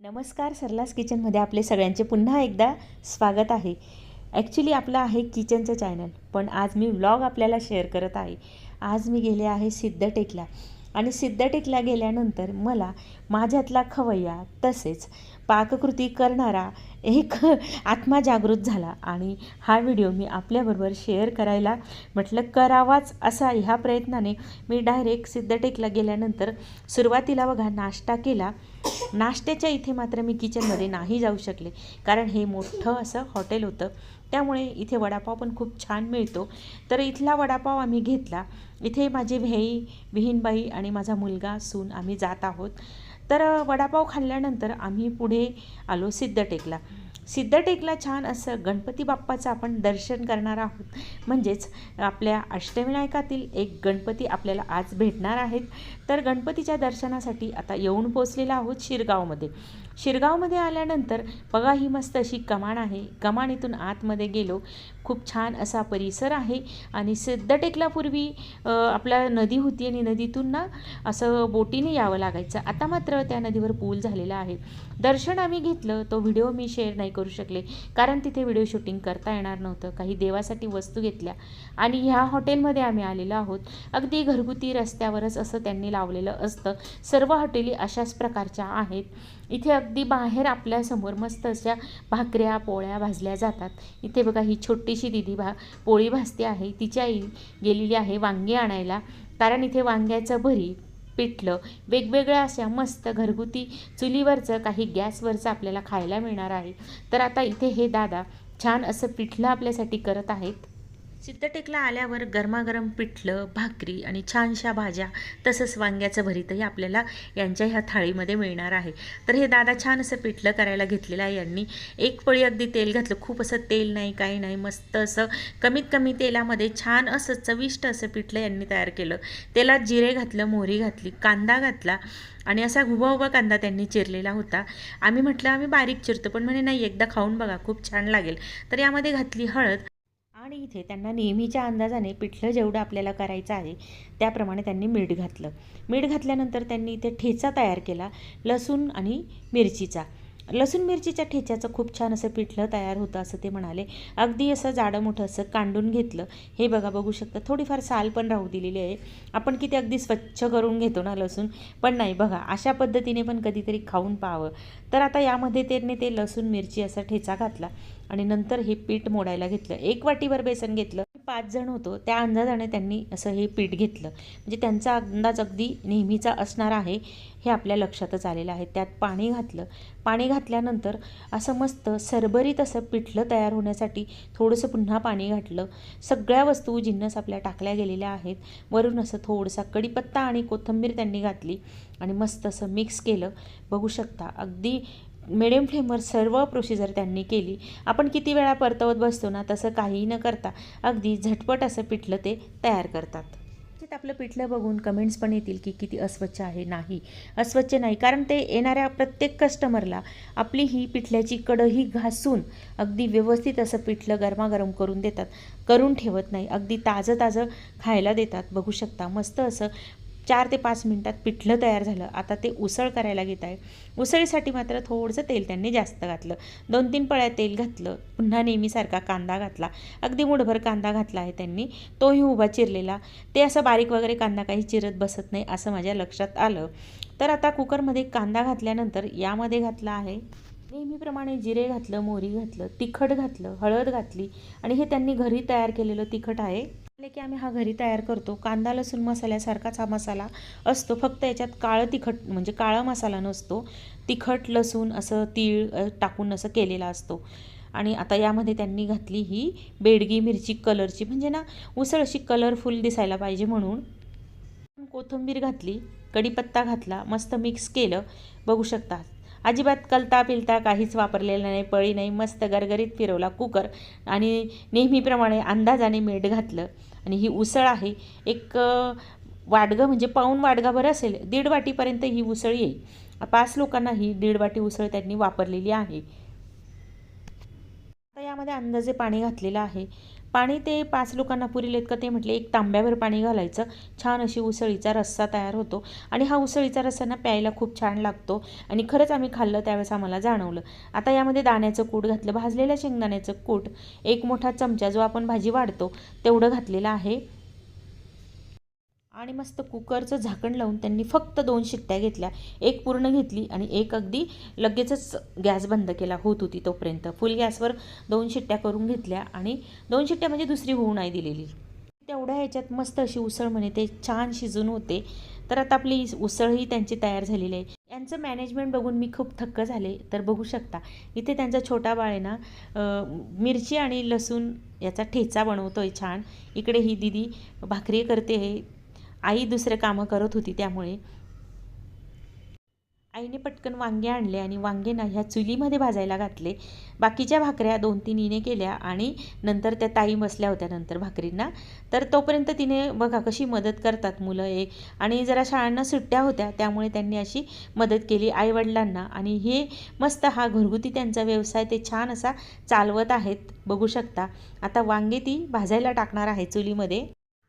नमस्कार सरलास किचनमध्ये आपले सगळ्यांचे पुन्हा एकदा स्वागत आहे. ॲक्च्युली आपलं आहे किचनचं चॅनल पण आज मी व्लॉग आपल्याला शेअर करत आहे. आज मी गेले आहे सिद्धटेकला आणि सिद्धटेकला गेल्यानंतर मला माझ्यातला खवय्या तसेच पाककृती करणारा एक आत्मा जागृत झाला. आणि हा व्हिडिओ मी आपल्याबरोबर शेअर करायला म्हटलं करावाच असा ह्या प्रयत्नाने मी डायरेक्ट सिद्धटेकला गेल्यानंतर सुरुवातीला बघा नाश्ता केला. नाश्त्याच्या इथे मात्र मी किचनमध्ये नाही जाऊ शकले. कारण हे मोठं असं हॉटेल होतं. त्यामुळे इथे वडापाव पण खूप छान मिळतो. तर इथला वडापाव आम्ही घेतला. इथे माझी भेई विहीनबाई आणि माझा मुलगा सून आम्ही जात आहोत. तर वडापाव खाल्ल्यानंतर आम्ही पुढे आलो सिद्धटेकला. सिद्धटेकला छान असं गणपती बाप्पाचं आपण दर्शन करणार आहोत. म्हणजेच आपल्या अष्टविनायकातील एक गणपती आपल्याला आज भेटणार आहेत. तर गणपतीच्या दर्शनासाठी आता येऊन पोचलेला आहोत शिरगावमध्ये. शिरगावमध्ये आल्यानंतर बघा ही मस्त अशी कमान आहे. कमानीतून आतमध्ये गेलो. खूप छान असा परिसर आहे आणि सिद्धटेकलापूर्वी आपल्या नदी होती आणि नदीतून ना असं बोटीने यावं लागायचं. आता मात्र त्या नदीवर पूल झालेला आहे. दर्शन आम्ही घेतलं. तो व्हिडिओ मी शेअर नाही करू शकले. कारण तिथे व्हिडिओ शूटिंग करता येणार नव्हतं. काही देवासाठी वस्तू घेतल्या. आणि ह्या हॉटेलमध्ये आम्ही आलेलो आहोत. अगदी घरगुती रस्त्यावरच असं त्यांनी लावलेलं असतं. सर्व हॉटेली अशाच प्रकारच्या आहेत. इथे अगदी बाहेर आपल्यासमोर मस्त अशा भाकऱ्या पोळ्या भाजल्या जातात. इथे बघा ही छोटीशी दिदी भा पोळी भाजते आहे. तिची आई गेलेली आहे वांगी आणायला. कारण इथे वांग्याचं भरी पिठलं वेगवेगळ्या अशा मस्त घरगुती चुलीवरचं काही गॅसवरचं आपल्याला खायला मिळणार आहे. तर आता इथे हे दादा छान असं पिठलं आपल्यासाठी करत आहेत. सिद्धटेकला आल्यावर गरमागरम पिठलं भाकरी आणि छानशा भाज्या तसंच वांग्याचं भरीतही आपल्याला यांच्या ह्या थाळीमध्ये मिळणार आहे. तर हे दादा छान असं पिठलं करायला घेतलेलं आहे यांनी. एक पळी अगदी तेल घातलं. खूप असं तेल नाही काही नाही. मस्त असं कमीत कमी तेलामध्ये छान असं चविष्ट असं पिठलं यांनी तयार केलं. तेलात जिरे घातलं मोहरी घातली कांदा घातला आणि असा उभा उभा कांदा त्यांनी चिरलेला होता. आम्ही म्हटलं आम्ही बारीक चिरतो. पण म्हणे नाही एकदा खाऊन बघा. खूप छान लागेल. तर यामध्ये घातली हळद आणि इथे त्यांना नेहमीच्या अंदाजाने पिठलं जेवढं आपल्याला करायचं आहे त्याप्रमाणे त्यांनी मीठ घातलं. मीठ घातल्यानंतर त्यांनी इथे ठेचा तयार केला लसूण आणि मिरचीचा. लसूण मिरचीच्या ठेच्याचं खूप छान असं पिठलं तयार होतं असं ते म्हणाले. अगदी असं जाडं मोठं असं कांडून घेतलं. हे बघा बघू शकता. थोडीफार साल पण राहू दिलेली आहे. आपण किती अगदी स्वच्छ करून घेतो ना लसूण? पण नाही बघा अशा पद्धतीने पण कधीतरी खाऊन पाहावं. तर आता यामध्ये त्यांनी ते लसूण मिरची असा ठेचा घातला आणि नंतर हे पीठ मोडायला घेतलं. एक वाटीभर बेसन घेतलं. पाच जण होतो त्या अंदाजाने त्यांनी असं हे पीठ घेतलं. म्हणजे त्यांचा अंदाज अगदी नेहमीचा असणार आहे हे आपल्या लक्षातच आलेलं आहे. त्यात पाणी घातलं. पाणी घातल्यानंतर असं मस्त सरबरीत असं पिठलं तयार होण्यासाठी थोडंसं पुन्हा पाणी घातलं. सगळ्या वस्तू जिन्नस आपल्या टाकल्या गेलेल्या आहेत. वरून असं थोडंसा कढीपत्ता आणि कोथिंबीर त्यांनी घातली आणि मस्त असं मिक्स केलं. बघू शकता अगदी मिडियम फ्लेमवर सर्व प्रोसिजर त्यांनी केली. आपण किती वेळा परतवत बसतो ना तसं काहीही न करता अगदी झटपट असं पिठलं ते तयार करतात. त्यात आपलं पिठलं बघून कमेंट्स पण येतील की किती अस्वच्छ आहे नाही. अस्वच्छ नाही कारण ते येणाऱ्या प्रत्येक कस्टमरला आपली ही पिठल्याची कढही घासून अगदी व्यवस्थित असं पिठलं गरमागरम करून देतात. करून ठेवत नाही अगदी ताजं ताजं खायला देतात. बघू शकता मस्त असं चार ते पाच मिनटात पिठलं तयार झालं. आता ते उसळ करायला घेत आहे. उसळीसाठी मात्र थोडंसं तेल त्यांनी जास्त घातलं. दोन तीन पळ्या तेल घातलं. पुन्हा नेहमीसारखा कांदा घातला. अगदी मुठभर कांदा घातला आहे त्यांनी. तोही उभा चिरलेला. ते असं बारीक वगैरे कांदा काही चिरत बसत नाही असं माझ्या लक्षात आलं. तर आता कुकरमध्ये कांदा घातल्यानंतर यामध्ये घातला आहे. नेहमीप्रमाणे जिरे घातलं मोहरी घातलं तिखट घातलं हळद घातली आणि हे त्यांनी घरी तयार केलेलं तिखट आहे. म्हटले की आम्ही हा घरी तयार करतो. कांदा लसूण मसाल्यासारखाच हा मसाला असतो. फक्त याच्यात काळं तिखट म्हणजे काळा मसाला नसतो. तिखट लसूण असं तीळ टाकून असं केलेला असतो. आणि आता यामध्ये त्यांनी घातली ही बेडगी मिरची कलरची. म्हणजे ना उसळ अशी कलरफुल दिसायला पाहिजे म्हणून. कोथिंबीर घातली कढीपत्ता घातला मस्त मिक्स केलं. बघू शकता. अजिबात कलता पिलता काहीच वापरलेलं नाही पळी नाही मस्त गरगरीत फिरवला कुकर आणि नेहमीप्रमाणे अंदाजाने मीठ घातलं. आणि ही उसळ आहे एक वाडगं म्हणजे पाऊण वाडगाभर असेल दीड वाटीपर्यंत ही उसळ येईल. पाच लोकांना ही दीड वाटी उसळ त्यांनी वापरलेली आहे. आता यामध्ये अंदाजे पाणी घातलेलं आहे. पाणी ते पाच लोकांना पुरेल का ते म्हटले. एक तांब्याभर पाणी घालायचं. छान अशी उसळीचा रस्सा तयार होतो. आणि हा उसळीचा रस्सा ना प्यायला खूप छान लागतो. आणि खरंच आम्ही खाल्लं त्यावेळेस आम्हाला जाणवलं. आता यामध्ये दाण्याचं कूट घातलं. भाजलेल्या शेंगदाण्याचं कूट. एक मोठा चमचा जो आपण भाजी वाढतो तेवढं घातलेलं आहे. आणि मस्त कुकरचं झाकण लावून त्यांनी फक्त दोन शिट्ट्या घेतल्या. एक पूर्ण घेतली आणि एक अगदी लगेचच गॅस बंद केला होत होती तोपर्यंत. फुल गॅसवर दोन शिट्ट्या करून घेतल्या आणि दोन शिट्ट्या म्हणजे दुसरी होऊ नाही दिलेली. तेवढ्या ह्याच्यात मस्त अशी उसळ म्हणे ते छान शिजून होते. तर आता आपली उसळही त्यांची तयार झालेली आहे. यांचं मॅनेजमेंट बघून मी खूप थक्क झाले. तर बघू शकता इथे त्यांचा छोटा बाळ आहे ना मिरची आणि लसूण याचा ठेचा बनवतो आहे छान. इकडे ही दिदी भाकरी करते आहे. आई दुसरे कामं करत होती त्यामुळे. आईने पटकन वांगे आणले आणि वांगेना ह्या चुलीमध्ये भाजायला घातले. बाकीच्या भाकऱ्या दोन तीन हिने केल्या आणि नंतर त्या ताई बसल्या होत्या नंतर भाकरींना. तर तोपर्यंत तिने बघा कशी मदत करतात मुलं एक आणि जरा शाळांना सुट्ट्या होत्या त्यामुळे त्यांनी अशी मदत केली आईवडिलांना. आणि हे मस्त हा घरगुती त्यांचा व्यवसाय ते छान असा चालवत आहेत बघू शकता. आता वांगे ती भाजायला टाकणार आहे चुलीमध्ये.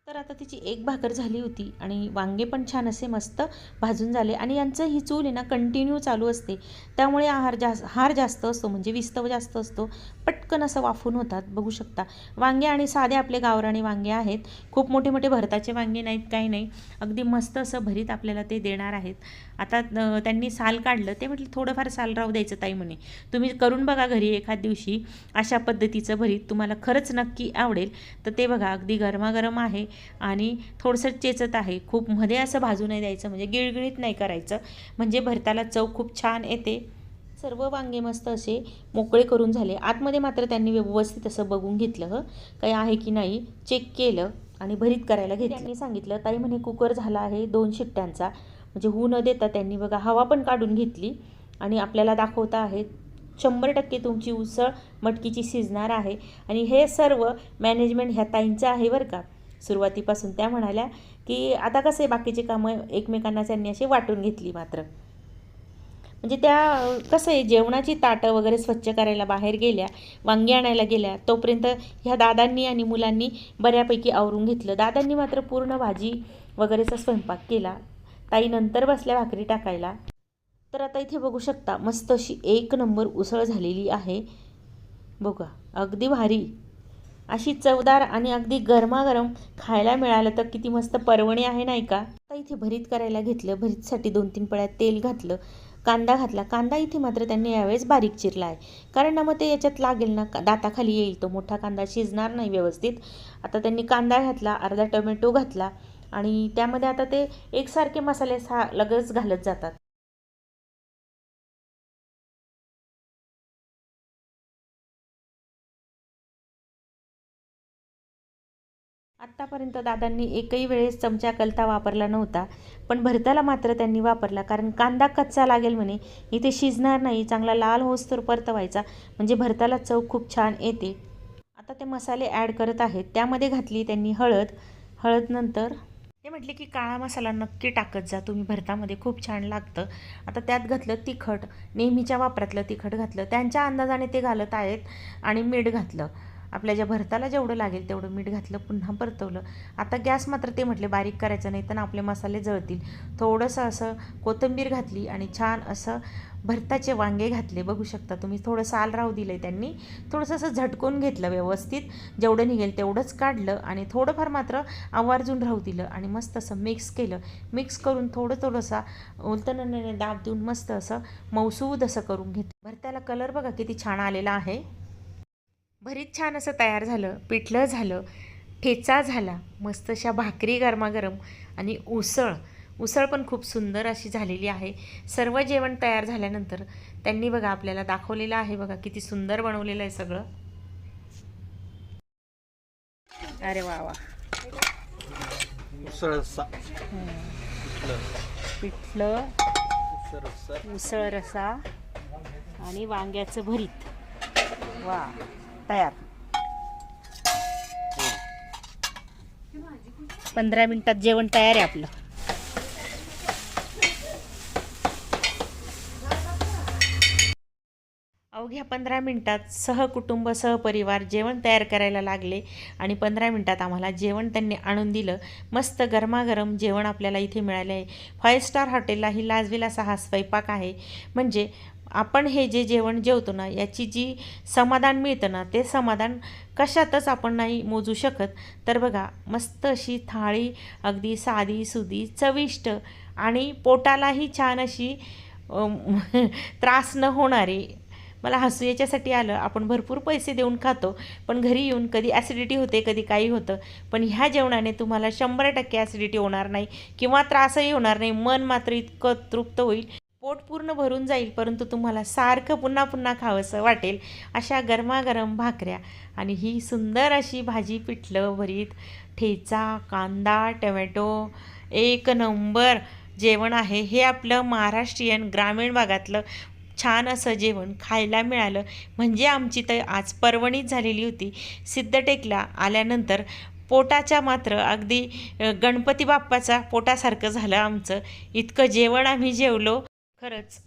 तर आता तिची एक भाकर झाली होती आणि वांगे पण छान असे मस्त भाजून झाले. आणि यांचं ही चूल आहे ना कंटिन्यू चालू असते. त्यामुळे आहार जास्त हार जास्त असतो म्हणजे विस्तव जास्त असतो. पटकन असं वाफून होतात बघू शकता. वांगे आणि साधे आपले गावराणी वांगे आहेत. खूप मोठे मोठे भरताचे वांगे नाहीत काही नाही. अगदी मस्त असं भरीत आपल्याला ते देणार आहेत. आता त्यांनी साल काढलं. ते म्हटलं थोडंफार साल राहू द्यायचं ताई म्हणे. तुम्ही करून बघा घरी एखाद दिवशी. अशा पद्धतीचं भरीत तुम्हाला खरंच नक्की आवडेल. तर ते बघा अगदी गरमागरम आहे आणि थोडंसं चेचत आहे. खूप मध्ये असं भाजू नाही द्यायचं. म्हणजे गिळगिळीत नाही करायचं. म्हणजे भरताला चव खूप छान येते. सर्व वांगे मस्त असे मोकळे करून झाले. आतमध्ये मात्र त्यांनी व्यवस्थित असं बघून घेतलं हं काही आहे की नाही चेक केलं आणि भरीत करायला घेतलं. त्यांनी सांगितलं ताई म्हणे कुकर झाला आहे दोन शिट्ट्यांचा. म्हणजे होऊ न देता त्यांनी बघा हवा पण काढून घेतली आणि आपल्याला दाखवता आहे शंभर टक्के तुमची उसळ मटकीची शिजणार आहे. आणि हे सर्व मॅनेजमेंट ह्या ताईंचं आहे बरं का. सुरुवातीपासून त्या म्हणाल्या की आता कसे बाकीचे कामं एकमेकांना त्यांनी अशी वाटून घेतली मात्र. म्हणजे त्या कसं आहे जेवणाची ताटं वगैरे स्वच्छ करायला बाहेर गेल्या वांगी आणायला गेल्या तोपर्यंत ह्या दादांनी आणि मुलांनी बऱ्यापैकी आवरून घेतलं. दादांनी मात्र पूर्ण भाजी वगैरेचा स्वयंपाक केला. ताई नंतर बसल्या भाकरी टाकायला. तर आता इथे बघू शकता मस्त अशी एक नंबर उसळ झालेली आहे. बघा अगदी भारी. अशी चवदार आणि अगदी गरमागरम खायला मिळालं तर किती मस्त पर्वणी आहे नाही का? आता इथे भरीत करायला घेतलं. भरीतसाठी दोन तीन पळ्या तेल घातलं. कांदा घातला. कांदा इथे मात्र त्यांनी यावेळेस बारीक चिरला आहे. कारण ना मग ते याच्यात लागेल ना का- दाताखाली येईल तो मोठा कांदा शिजणार नाही व्यवस्थित. आता त्यांनी कांदा घातला अर्धा टोमॅटो घातला आणि त्यामध्ये आता ते एकसारखे मसाले सा लगेच घालत जातात. आत्तापर्यंत दादांनी एकही वेळेस चमचा कलता वापरला नव्हता. पण भरताला मात्र त्यांनी वापरला कारण कांदा कच्चा लागेल म्हणे इथे शिजणार नाही चांगला लाल होसतर परतवायचा म्हणजे भरताला चव खूप छान येते. आता ते मसाले ॲड करत आहेत त्यामध्ये घातली त्यांनी हळद हळद नंतर ते म्हटले की काळा मसाला नक्की टाकत जा तुम्ही भरतामध्ये खूप छान लागतं. आता त्यात घातलं तिखट नेहमीच्या वापरातलं तिखट घातलं त्यांच्या अंदाजाने ते घालत आहेत आणि मीठ घातलं. आपल्या ज्या भरताला जेवढं लागेल तेवढं मीठ घातलं पुन्हा परतवलं. आता गॅस मात्र ते म्हटले बारीक करायचं नाही तर ना आपले मसाले जळतील. थोडंसं असं कोथिंबीर घातली आणि छान असं भरताचे वांगे घातले. बघू शकता तुम्ही थोडंसं आल राहू दिलं आहे त्यांनी. थोडंसं असं झटकून घेतलं व्यवस्थित. जेवढं निघेल तेवढंच काढलं आणि थोडंफार मात्र आवर्जून राहू दिलं आणि मस्त असं मिक्स केलं. मिक्स करून थोडं थोडंसं उलतनने दाब देऊन मस्त असं मौसूद असं करून घेतलं. भरत्याला कलर बघा किती छान आलेला आहे. भरीत छान असं तयार झालं पिठलं झालं ठेचा झाला मस्त अशा भाकरी गरमागरम आणि उसळ. उसळ पण खूप सुंदर अशी झालेली आहे. सर्व जेवण तयार झाल्यानंतर त्यांनी बघा आपल्याला दाखवलेलं आहे बघा किती सुंदर बनवलेलं आहे सगळं. अरे वा वा. उसळ पिठलं उसळ रसा आणि वांग्याचं भरीत. वा. तयार. पंधरा मिनिटात जेवण तयार आहे आपलं. अवघ्या पंधरा मिनटात. सहकुटुंब सहपरिवार जेवण तयार करायला लागले आणि पंधरा मिनटात आम्हाला जेवण त्यांनी आणून दिलं. मस्त गरमागरम जेवण आपल्याला इथे मिळाले आहे. फाईव्ह स्टार हॉटेलला ही लाजवेला असा हा स्वयंपाक आहे. म्हणजे आपण हे जे जेवण जेवतो ना याची जी समाधान मिळतं ना ते समाधान कशातच आपण नाही मोजू शकत. तर बघा मस्त अशी थाळी अगदी साधी सुधी चविष्ट आणि पोटालाही छान अशी त्रास न होणारी मला हसू याच्यासाठी आलं आपण भरपूर पैसे देऊन खातो पण घरी येऊन कधी ॲसिडिटी होते कधी काही होतं पण ह्या जेवणाने तुम्हाला शंभर टक्के ॲसिडिटी होणार नाही किंवा त्रासही होणार नाही मन मात्र इतकं तृप्त होईल. पोट पूर्ण भरून जाईल परंतु तुम्हाला सारखं पुन्हा पुन्हा खावंसं वाटेल अशा गरमागरम भाकऱ्या. आणि ही सुंदर अशी भाजी पिठलं भरीत ठेचा कांदा टमॅटो एक नंबर जेवण आहे. हे आपलं महाराष्ट्रीयन ग्रामीण भागातलं छान असं जेवण खायला मिळालं. म्हणजे आमची तर आज पर्वणीच झालेली होती. सिद्धटेकला आल्यानंतर पोटाच्या मात्र अगदी गणपती बाप्पाचा पोटासारखं झालं आमचं. इतकं जेवण आम्ही जेवलो. खरंच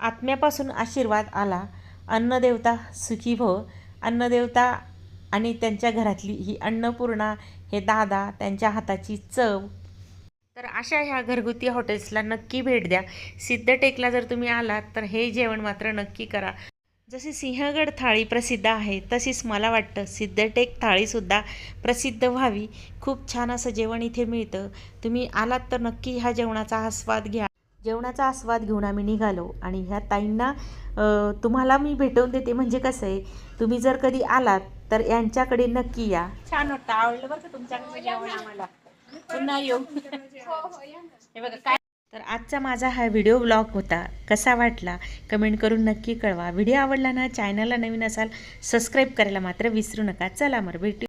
आत्म्यापासून आशीर्वाद आला. अन्नदेवता सुखी भव. अन्नदेवता आणि त्यांच्या घरातली ही अन्नपूर्णा हे दादा त्यांच्या हाताची चव. तर अशा ह्या घरगुती हॉटेल्सला नक्की भेट द्या. सिद्धटेकला जर तुम्ही आलात तर हे जेवण मात्र नक्की करा. जशी सिंहगड थाळी प्रसिद्ध आहे तशीच मला वाटतं सिद्धटेक थाळीसुद्धा प्रसिद्ध व्हावी. खूप छान असं जेवण इथे मिळतं. तुम्ही आलात तर नक्की ह्या जेवणाचा आस्वाद घ्या. जेवणाचा आस्वाद घेऊन आम्ही निघालो आणि ह्या ताईंना तुम्हाला मी भेटवून देते म्हणजे कसं आहे तुम्ही जर कधी आलात तर यांच्याकडे नक्की या. छान वाटतं आवडलं बरं का तुमच्याकडे जेवण आम्हाला? पुन्हा येऊ. हे बघा काय तर आजचा माझा हा व्हिडिओ ब्लॉग होता. कसा वाटला? कमेंट करून नक्की कळवा. व्हिडिओ आवडला ना चॅनलला नवीन असाल सबस्क्राईब करायला मात्र विसरू नका. चला मग भेटू.